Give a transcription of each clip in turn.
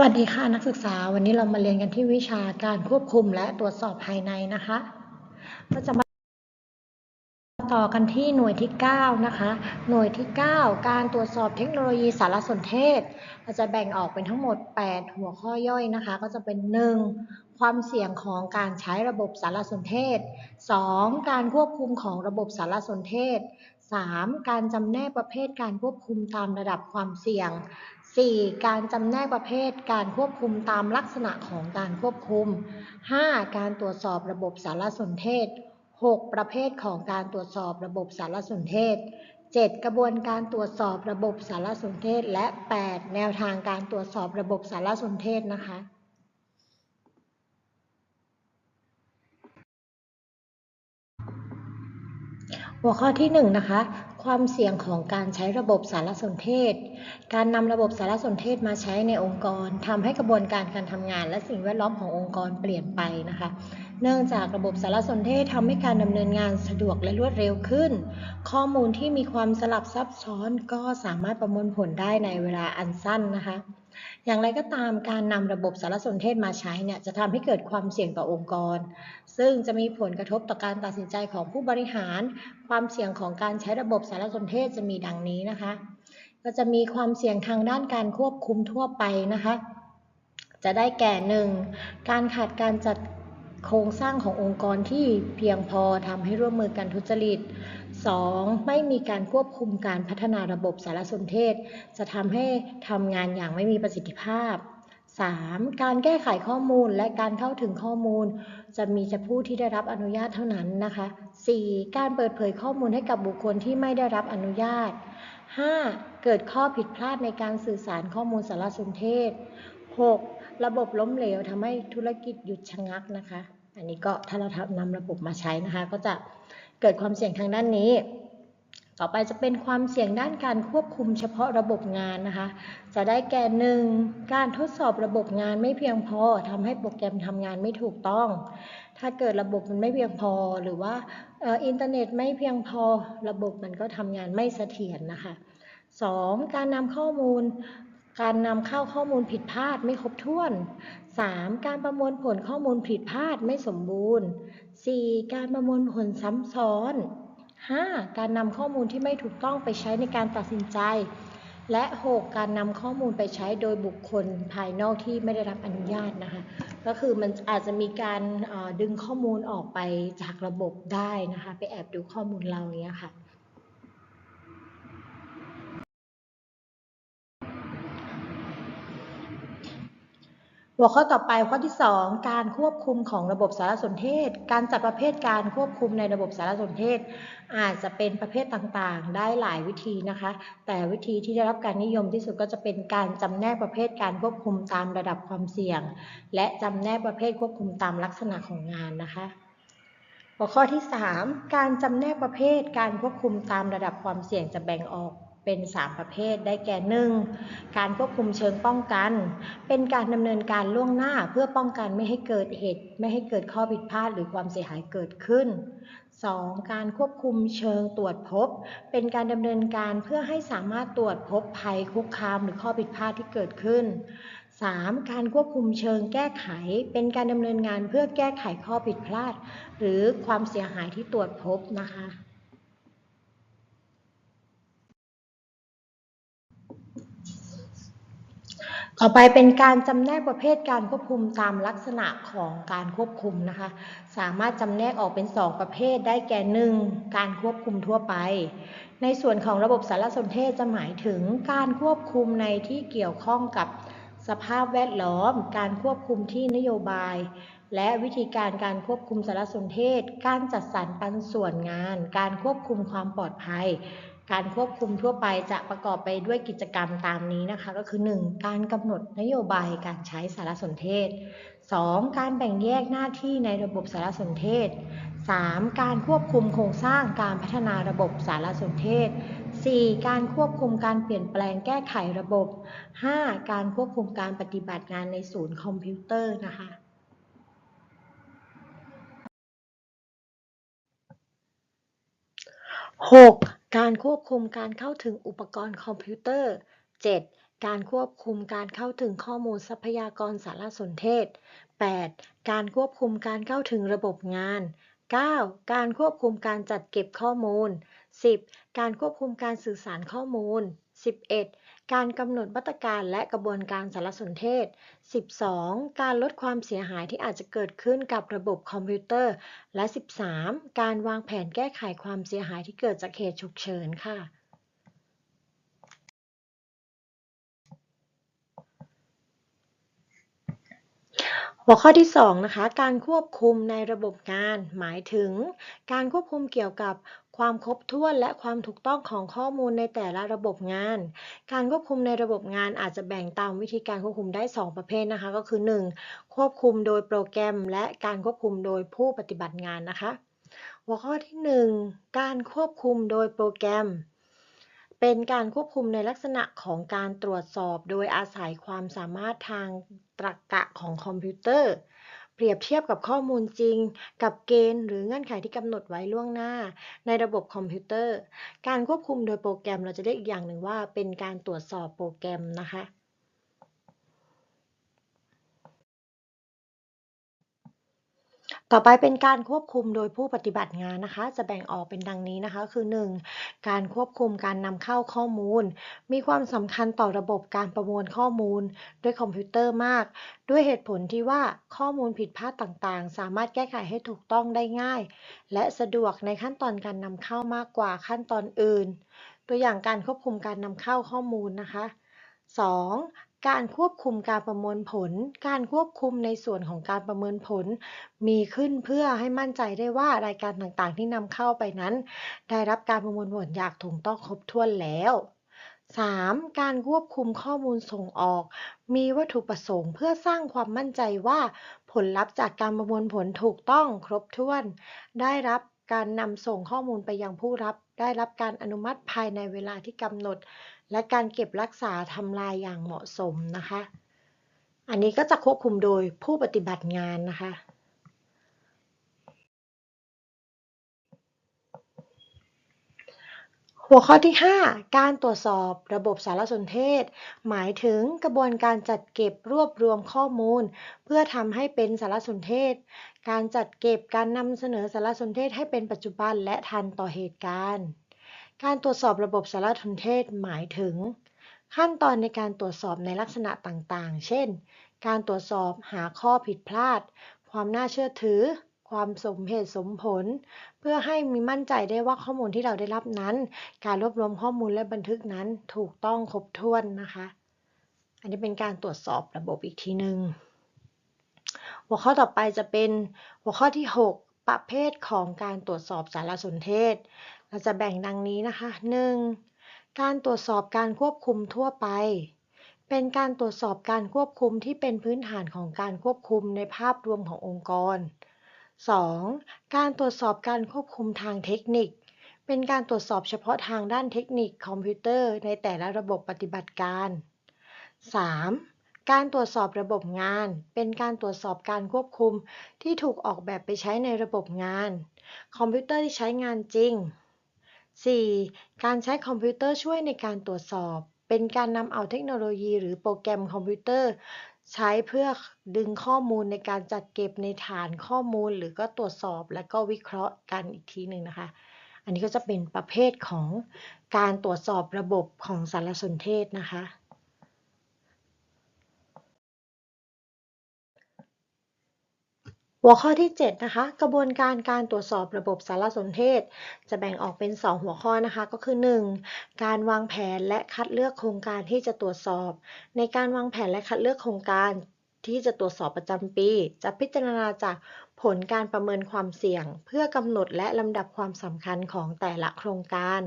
วัสดีค่ะนักศึกษาวันนี้เรามาเรียนกันที่วิชาการควบคุมและตรวจสอบภายในนะคะก็จะมาต่อกันที่หน่วยที่ 9 นะคะ หน่วยที่ 9 การตรวจสอบเทคโนโลยีสารสนเทศเราจะแบ่งออกเป็นทั้งหมด 8 หัวข้อย่อยนะคะ ก็จะเป็น 1. ความเสี่ยงของการใช้ระบบสารสนเทศ 2. การควบคุมของระบบสารสนเทศ 3. การจำแนกประเภทการควบคุมตามระดับความเสี่ยง 4. การจำแนกประเภทการควบคุมตามลักษณะของการควบคุม 5. การตรวจสอบระบบสารสนเทศ 6. ประเภทของการตรวจสอบระบบสารสนเทศ 7. กระบวนการตรวจสอบระบบสารสนเทศ และ 8. แนวทางการตรวจสอบระบบสารสนเทศนะคะหัวข้อที่1นงนะคะ ความเสี่ยงของการใช้ระบบสารสนเทศ การนำระบบสารสนเทศมาใช้ในองค์กรทำให้กระบวนการการทำงาน และสิ่งแวดล้อมขององค์กรเปลี่ยนไปนะคะ เนื่องจากระบบสารสนเทศทำให้การดำเนินงานสะดวกและรวดเร็วขึ้น ข้อมูลที่มีความสลับซับซ้อนก็สามารถประมวลผลได้ในเวลาอันสั้นนะคะ อย่างไรก็ตามการนำระบบสารสนเทศมาใช้เนี่ยจะทำให้เกิดความเสี่ยงต่อองค์กร ซึ่งจะมีผลกระทบต่อการตัดสินใจของผู้บริหาร ความเสี่ยงของการใช้ระบบสารสนเทศจะมีดังนี้นะคะ ก็จะมีความเสี่ยงทางด้านการควบคุมทั่วไปนะคะ จะได้แก่หนึ่งการขาดการจัด โครงสร้างขององค์กรที่เพียงพอทำให้ร่วมมือกันทุจริต 2. ไม่มีการควบคุมการพัฒนาระบบสารสนเทศ จะทำให้ทำงานอย่างไม่มีประสิทธิภาพ 3. การแก้ไขข้อมูลและการเข้าถึงข้อมูล จะมีเฉพาะผู้ที่ได้รับอนุญาตเท่านั้นนะคะ 4. การเปิดเผยข้อมูลให้กับบุคคลที่ไม่ได้รับอนุญาต 5. เกิดข้อผิดพลาดในการสื่อสารข้อมูลสารสนเทศ 6. ระบบล้มเหลวทำให้ธุรกิจหยุดชะงักนะคะ อันนี้ก็ถ้าเรานำระบบมาใช้นะคะ ก็จะเกิดความเสี่ยงทางด้านนี้ ต่อไปจะเป็นความเสี่ยงด้านการควบคุมเฉพาะระบบงานนะคะ จะได้แก่หนึ่งการทดสอบระบบงานไม่เพียงพอทำให้โปรแกรมทำงานไม่ถูกต้อง ถ้าเกิดระบบมันไม่เพียงพอหรือว่าอินเทอร์เน็ตไม่เพียงพอระบบมันก็ทำงานไม่เสถียรนะคะ 2. การนำข้อมูล การนำเข้าข้อมูลผิดพลาดไม่ครบถ้วน 3. การประมวลผลข้อมูลผิดพลาดไม่สมบูรณ์ 4. การประมวลผลซ้ำซ้อน 5. การนำข้อมูลที่ไม่ถูกต้องไปใช้ในการตัดสินใจ และ 6. การนำข้อมูลไปใช้โดยบุคคลภายนอกที่ไม่ได้รับอนุญาตนะคะ ก็คือมันอาจจะมีการดึงข้อมูลออกไปจากระบบได้นะคะ ไปแอบดูข้อมูลเราเนี้ยค่ะ หัวข้อต่อไปข้อที่ 2 การควบคุมของระบบสารสนเทศ การจัดประเภทการควบคุมในระบบสารสนเทศ อาจจะเป็นประเภทต่างๆ ได้หลายวิธีนะคะ แต่วิธีที่ได้รับการนิยมที่สุดก็จะเป็นการจำแนกประเภทการควบคุมตามระดับความเสี่ยง และจำแนกประเภทควบคุมตามลักษณะของงานนะคะหัวข้อที่ 3 การจำแนกประเภทการควบคุมตามระดับความเสี่ยงจะแบ่งออก เป็น 3 ประเภทได้แก่หนึ่งการควบคุมเชิงป้องกัน เป็นการดำเนินการล่วงหน้าเพื่อป้องกันไม่ให้เกิดเหตุ ไม่ให้เกิดข้อผิดพลาดหรือความเสียหายเกิดขึ้น 2. การควบคุมเชิงตรวจพบ เป็นการดำเนินการเพื่อให้สามารถตรวจพบภัยคุกคามหรือข้อผิดพลาดที่เกิดขึ้น 3. การควบคุมเชิงแก้ไข เป็นการดำเนินงานเพื่อแก้ไขข้อผิดพลาด หรือความเสียหายที่ตรวจพบนะคะ ต่อไปเป็นการจำแนกประเภทการควบคุมตามลักษณะของการควบคุมนะคะ สามารถจำแนกออกเป็น 2 ประเภทได้แก่หนึ่งการควบคุมทั่วไป ในส่วนของระบบสารสนเทศจะหมายถึงการควบคุมในที่เกี่ยวข้องกับสภาพแวดล้อม การควบคุมที่นโยบาย และวิธีการการควบคุมสารสนเทศ การจัดสรรปันส่วนงาน การควบคุมความปลอดภัย การควบคุมทั่วไปจะประกอบไปด้วยกิจกรรมตามนี้นะคะ ก็คือ 1. การกำหนดนโยบายการใช้สารสนเทศ 2. การแบ่งแยกหน้าที่ในระบบสารสนเทศ 3. การควบคุมโครงสร้างการพัฒนาระบบสารสนเทศ 4. การควบคุมการเปลี่ยนแปลงแก้ไขระบบ 5. การควบคุมการปฏิบัติงานในศูนย์คอมพิวเตอร์นะคะ 6. การควบคุมการเข้าถึงอุปกรณ์คอมพิวเตอร์ 7. การควบคุมการเข้าถึงข้อมูลทรัพยากรสารสนเทศ 8. การควบคุมการเข้าถึงระบบงาน 9. การควบคุมการจัดเก็บข้อมูล 10. การควบคุมการสื่อสารข้อมูล 11. การกำหนดมาตรการและกระบวนการสารสนเทศ 12. การลดความเสียหายที่อาจจะเกิดขึ้นกับระบบคอมพิวเตอร์ และ 13. การวางแผนแก้ไขความเสียหายที่เกิดจากเหตุฉุกเฉินค่ะ หัวข้อที่ 2 นะคะ การควบคุมในระบบงาน หมายถึง การควบคุมเกี่ยวกับ ความครบถ้วนและความถูกต้องของข้อมูลในแต่ละระบบงาน การควบคุมในระบบงานอาจจะแบ่งตามวิธีการควบคุมได้ 2 ประเภทนะคะ ก็คือ 1. ควบคุมโดยโปรแกรม และการควบคุมโดยผู้ปฏิบัติงานนะคะ หัวข้อที่ 1 การควบคุมโดยโปรแกรม เป็นการควบคุมในลักษณะของการตรวจสอบ โดยอาศัยความสามารถทางตรรกะของคอมพิวเตอร์ เปรียบเทียบกับข้อมูลจริง กับเกณฑ์ หรือเงื่อนไขที่กำหนดไว้ล่วงหน้า ในระบบคอมพิวเตอร์ การควบคุมโดยโปรแกรมเราจะเรียกอีกอย่างหนึ่งว่า เป็นการตรวจสอบโปรแกรมนะคะ ต่อไปเป็นการควบคุมโดยผู้ปฏิบัติงานนะคะ จะแบ่งออกเป็นดังนี้นะคะ คือ 1. การควบคุมการนำเข้าข้อมูล มีความสำคัญต่อระบบการประมวลข้อมูล ด้วยคอมพิวเตอร์มาก ด้วยเหตุผลที่ว่าข้อมูลผิดพลาดต่างๆ สามารถแก้ไขให้ถูกต้องได้ง่าย และสะดวกในขั้นตอนการนำเข้ามากกว่าขั้นตอนอื่น ตัวอย่างการควบคุมการนำเข้าข้อมูลนะคะ 2. การควบคุมการประมวลผล การควบคุมในส่วนของการประเมินผล มีขึ้นเพื่อให้มั่นใจได้ว่ารายการต่างๆ ที่นำเข้าไปนั้น ได้รับการประมวลผลอย่างถูกต้องครบถ้วนแล้ว 3. การควบคุมข้อมูลส่งออก มีวัตถุประสงค์เพื่อสร้างความมั่นใจว่า ผลลัพธ์จากการประมวลผลถูกต้องครบถ้วน ได้รับการนำส่งข้อมูลไปยังผู้รับ ได้รับการอนุมัติภายในเวลาที่กำหนด และการเก็บรักษาทำลายอย่างเหมาะสมนะคะ อันนี้ก็จะควบคุมโดยผู้ปฏิบัติงานนะคะหัวข้อที่ 5 การตรวจสอบระบบสารสนเทศ หมายถึงกระบวนการจัดเก็บรวบรวมข้อมูล เพื่อทำให้เป็นสารสนเทศ การจัดเก็บการนำเสนอสารสนเทศให้เป็นปัจจุบันและทันต่อเหตุการณ์ การตรวจสอบระบบสารสนเทศหมายถึง ขั้นตอนในการตรวจสอบในลักษณะต่างๆ เช่น การตรวจสอบหาข้อผิดพลาด ความน่าเชื่อถือ ความสมเหตุสมผล เพื่อให้มีมั่นใจได้ว่าข้อมูลที่เราได้รับนั้น การรวบรวมข้อมูลและบันทึกนั้นถูกต้องครบถ้วนนะคะ อันนี้เป็นการตรวจสอบระบบอีกทีหนึ่งหัวข้อต่อไปจะเป็นหัวข้อที่ 6 ประเภทของการตรวจสอบสารสนเทศ เราจะแบ่งดังนี้นะคะ 1. การตรวจสอบการควบคุมทั่วไป เป็นการตรวจสอบการควบคุมที่เป็นพื้นฐานของการควบคุมในภาพรวมขององค์กร 2. การตรวจสอบการควบคุมทางเทคนิค เป็นการตรวจสอบเฉพาะทางด้านเทคนิคคอมพิวเตอร์ในแต่ละระบบปฏิบัติการ 3. การตรวจสอบระบบงาน เป็นการตรวจสอบการควบคุมที่ถูกออกแบบไปใช้ในระบบงาน คอมพิวเตอร์ที่ใช้งานจริง 4. การใช้คอมพิวเตอร์ช่วยในการตรวจสอบ เป็นการนำเอาเทคโนโลยีหรือโปรแกรมคอมพิวเตอร์ ใช้เพื่อดึงข้อมูลในการจัดเก็บในฐานข้อมูล หรือก็ตรวจสอบและก็วิเคราะห์กันอีกทีหนึ่งนะคะ อันนี้ก็จะเป็นประเภทของการตรวจสอบระบบของสารสนเทศนะคะ หัวข้อที่ 7 นะคะ กระบวนการการตรวจสอบระบบสารสนเทศ จะแบ่งออกเป็น 2 หัวข้อนะคะ ก็คือ 1. การวางแผนและคัดเลือกโครงการที่จะตรวจสอบ ในการวางแผนและคัดเลือกโครงการที่จะตรวจสอบประจำปี จะพิจารณาจากผลการประเมินความเสี่ยง เพื่อกำหนดและลำดับความสำคัญของแต่ละโครงการ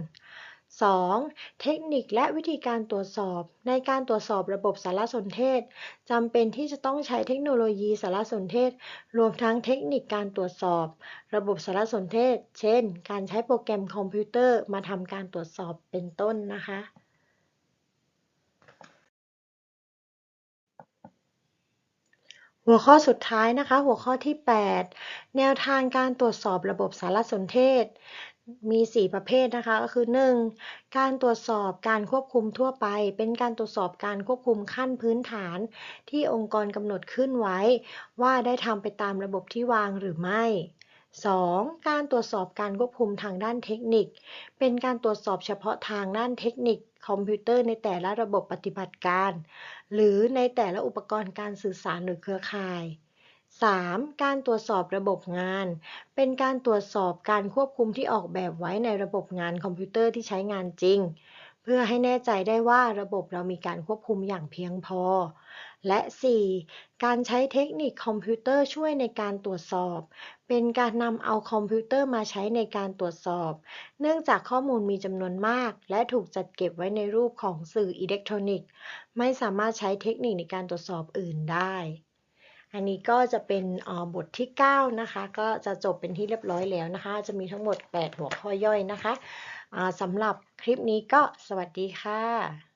2. เทคนิคและวิธีการตรวจสอบ ในการตรวจสอบระบบสารสนเทศจำเป็นที่จะต้องใช้เทคโนโลยีสารสนเทศ รวมทั้งเทคนิคการตรวจสอบ ระบบสารสนเทศ เช่น การใช้โปรแกรมคอมพิวเตอร์มาทำการตรวจสอบเป็นต้นนะคะ หัวข้อสุดท้ายนะคะ หัวข้อที่ 8 แนวทางการตรวจสอบระบบสารสนเทศ มี 4 ประเภทนะคะ ก็คือ 1. การตรวจสอบการควบคุมทั่วไป เป็นการตรวจสอบการควบคุมขั้นพื้นฐาน ที่องค์กรกำหนดขึ้นไว้ ว่าได้ทำไปตามระบบที่วางหรือไม่ 2. การตรวจสอบการควบคุมทางด้านเทคนิค เป็นการตรวจสอบเฉพาะทางด้านเทคนิค คอมพิวเตอร์ในแต่ละระบบปฏิบัติการ หรือในแต่ละอุปกรณ์การสื่อสารหรือเครือข่าย 3. การตรวจสอบระบบงาน เป็นการตรวจสอบการควบคุมที่ออกแบบไว้ในระบบงานคอมพิวเตอร์ที่ใช้งานจริง เพื่อให้แน่ใจได้ว่าระบบเรามีการควบคุมอย่างเพียงพอ และ 4. การใช้เทคนิคคอมพิวเตอร์ช่วยในการตรวจสอบ เป็นการนำเอาคอมพิวเตอร์มาใช้ในการตรวจสอบ เนื่องจากข้อมูลมีจำนวนมาก และถูกจัดเก็บไว้ในรูปของสื่ออิเล็กทรอนิกส์ ไม่สามารถใช้เทคนิคในการตรวจสอบอื่นได้ อันนี้ก็จะเป็นบทที่ 9 นะคะ ก็จะจบเป็นที่เรียบร้อยแล้วนะคะ จะมีทั้งหมด 8 หัวข้อย่อยนะคะสำหรับคลิปนี้ก็สวัสดีค่ะ